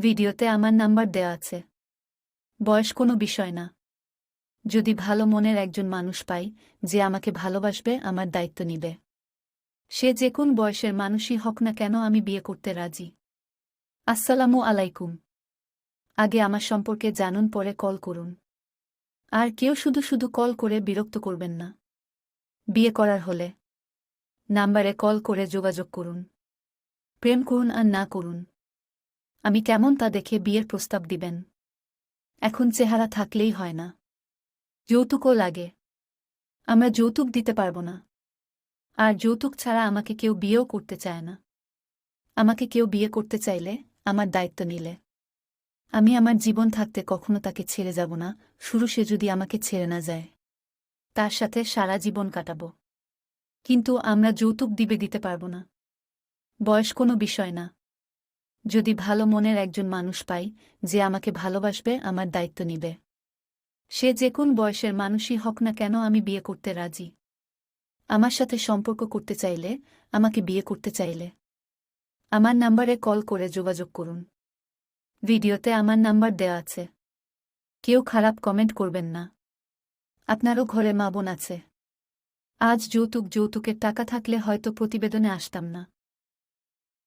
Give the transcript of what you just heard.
ভিডিওতে আমার নাম্বার দেওয়া আছে। বয়স কোনো বিষয় না। যদি ভালো মনের একজন মানুষ পাই, যে আমাকে ভালোবাসবে, আমার দায়িত্ব নিবে। সে যে কোন বয়সের মানুষই হোক না কেন আমি বিয়ে করতে রাজি। আসসালামু আলাইকুম। আগে আমার সম্পর্কে জানুন, পরে কল করুন। আর কেউ শুধু শুধু কল করে বিরক্ত করবেন না। বিয়ে করার হলে। নাম্বারে কল করে যোগাযোগ করুন। প্রেম করুন আর না করুন। আমি কেমন তা দেখে বিয়ের প্রস্তাব দিবেন। এখন চেহারা থাকলেই হয় না। যৌতুকও লাগে। আমরা যৌতুক দিতে পারব না। আর যৌতুক ছাড়া আমাকে কেউ বিয়েও করতে চায় না। আমাকে কেউ বিয়ে করতে চাইলে আমার দায়িত্ব নিলে। আমি আমার জীবন থাকতে কখনো তাকে ছেড়ে যাব না। শুরু সে যদি আমাকে ছেড়ে না যায়। তার সাথে সারা জীবন কাটাবো। কিন্তু আমরা যৌতুক দিবে দিতে পারব না। বয়স কোনো বিষয় না। যদি ভালো মনের একজন মানুষ পাই, যে আমাকে ভালোবাসবে, আমার দায়িত্ব নিবে। সে যে কোন বয়সের মানুষই হোক না কেন আমি বিয়ে করতে রাজি। আমার সাথে সম্পর্ক করতে চাইলে, আমাকে বিয়ে করতে চাইলে। আমার নাম্বারে কল করে যোগাযোগ করুন। ভিডিওতে আমার নাম্বার দেওয়া আছে। কেউ খারাপ কমেন্ট করবেন না। আপনারও ঘরে মা বোন আছে। আজ যৌতুক, যৌতুকের টাকা থাকলে হয়তো প্রতিবেদনে আসতাম না।